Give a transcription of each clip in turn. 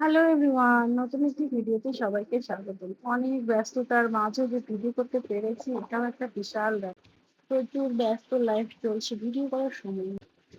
Hello everyone নতুন একটি ভিডিওতে সবাইকে স্বাগত অনেক ব্যস্ততার মাঝে যে ভিডিও করতে পেরেছি, এটাও একটা বিশাল ব্যাপার। প্রচুর ব্যস্ত লাইফ চলছে, ভিডিও করার সময়।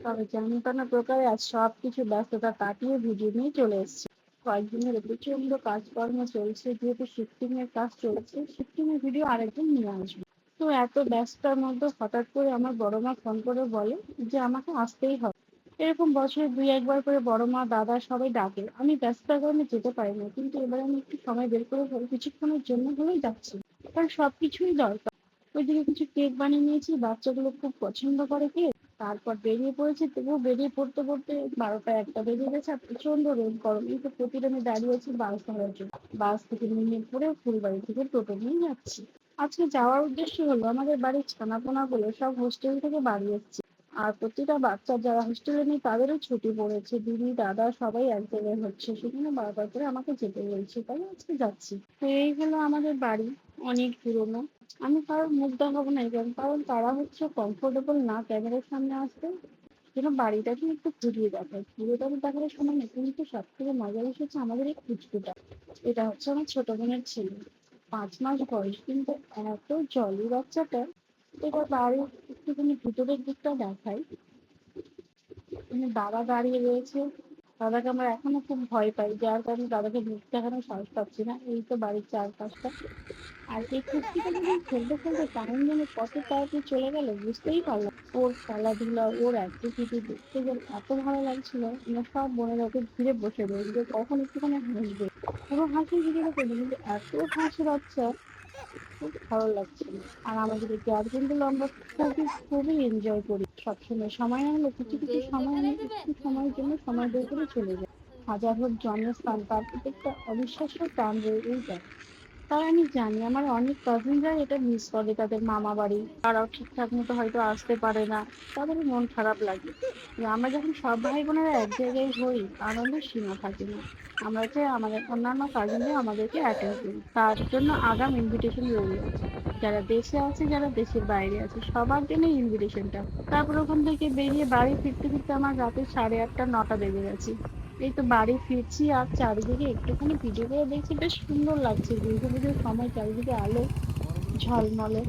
তবে যেমন তেমন প্রকারে আজ সব কিছু ব্যস্ততা কাটিয়ে ভিডিও নিয়ে চলে এসেছি। কয়েকদিনের প্রচণ্ড কাজকর্ম চলছে, যেহেতু শিফটিং এর কাজ চলছে শিফটিং এর ভিডিও আরেকদিন নিয়ে আসব। তো এত ব্যস্ততার মধ্যে হঠাৎ করে আমার বড় মা ফোন করে বলে যে, আমাকে আসতেই হবে। এরকম বছরে দুই, একবার করে বড় মা, দাদা সবাই ডাকে। আমি ব্যস্ততার কারণে যেতে পারি না, কিন্তু এবার আমি একটু সময় বের করে কিছুক্ষণের জন্য হলেই যাচ্ছি। কারণ সবকিছুই দরকার। ওইদিকে কিছু কেক বানিয়ে নিয়েছি, বাচ্চাগুলো খুব পছন্দ করে কেক। তারপর বেরিয়ে পড়েছি, তবুও বেরিয়ে পড়তে পড়তে বারোটা একটা বেরিয়ে গেছে, আর প্রচণ্ড রোদ, গরম। এই তো প্রতিদিনে দাঁড়িয়ে আছি বাস ধরার জন্য। বাস থেকে নেমে পড়ে ফুলবাড়ি থেকে টোটো নিয়ে যাচ্ছি। আজকে যাওয়ার উদ্দেশ্য হলো, আমাদের বাড়ির ছানাপোনা গুলো সব হোস্টেল থেকে বাড়ি এসেছে। আর প্রতিটা বাচ্চা যারা হোস্টেলে নেই, তাদেরও ছুটি পড়েছে। দিদি, দাদা সবাই এক জায়গায় হচ্ছে। সেখানে বারবার করে আমাকে যেতে বলছে। তাই আজকে যাচ্ছি। তো এই হলো আমাদের বাড়ি, অনেক পুরনো। আমি কারোর মুখ দেখাবো না এখানে কারণ। তারা হচ্ছে কমফোর্টেবল না ক্যামেরার সামনে আসতে। যেন বাড়িটাকে একটু ঘুরিয়ে দেখায়। পুরোটা তো দেখার সময় নেই কিন্তু সব থেকে মজা এসেছে আমাদের এই কুচকুটা এটা হচ্ছে আমার ছোট বোনের ছেলে। পাঁচ মাস বয়স, কিন্তু এত জলি বাচ্চাটা। এবার বাড়ির একটুখানি ভিতরের দিকটা দেখাই মানে দাদা দাঁড়িয়ে রয়েছে দাদাকে আমরা এখনও খুব ভয় পাই, যার কারণে দাদাকে মুখ দেখানোর সাহস পাচ্ছি না, এই তো বাড়ির চারপাশটা আর এই কুর্তিটা যখন খেলতে খেলতে টাইম যেন কত তাড়াতাড়ি চলে গেল, বুঝতেই পারলাম। ওর খেলাধুলা, ওর অ্যাক্টিভিটি দেখতে যেন এত ভালো লাগছিল, আমরা সব বোনেরা ওকে ঘিরে বসে রয়েছি কখন একটুখানি হাসবে পুরো হাসি ভিডিওটা করবে কিন্তু এত হাসি খুব ভালো লাগছে। আর আমাদের এই গার্জেনগুলো আমরা খুবই খুবই এনজয় করি। সবসময় সময় না হলে কিছু কিছু সময় না কিছু সময়ের জন্য সময় বের করে চলে যায় হাজার হোক জন্মস্থান তার প্রতি একটা অবিশ্বাস্য টান রয়েই যায়। তাই আমি জানি, আমার অনেক কাজিনরা এটা মিস করে, তাদের মামা বাড়ি। তারাও ঠিকঠাক মতো হয়তো আসতে পারে না। তাদের মন খারাপ লাগে। আমরা যখন সব ভাই বোনেরা এক জায়গায় হই আনন্দের সীমা থাকে না। আমরা চাই আমাদের অন্যান্য কাজিনরা আমাদেরকে অ্যাটেন্ড করি। তার জন্য আগাম ইনভিটেশন রইল যারা দেশে আছে, যারা দেশের বাইরে আছে, সবার জন্য ইনভিটেশনটা তারপর ওখান থেকে বেরিয়ে বাড়ি ফিরতে ফিরতে আমার রাতে সাড়ে আটটা, নটা বেজে গেছে। এই তো বাড়ি ফিরছি আর চারিদিকে একটুখানি ভিডিও করে দেখছি, বেশ সুন্দর লাগছে। দুর্গা পুজোর সময় চারিদিকে আলো ঝলমলে।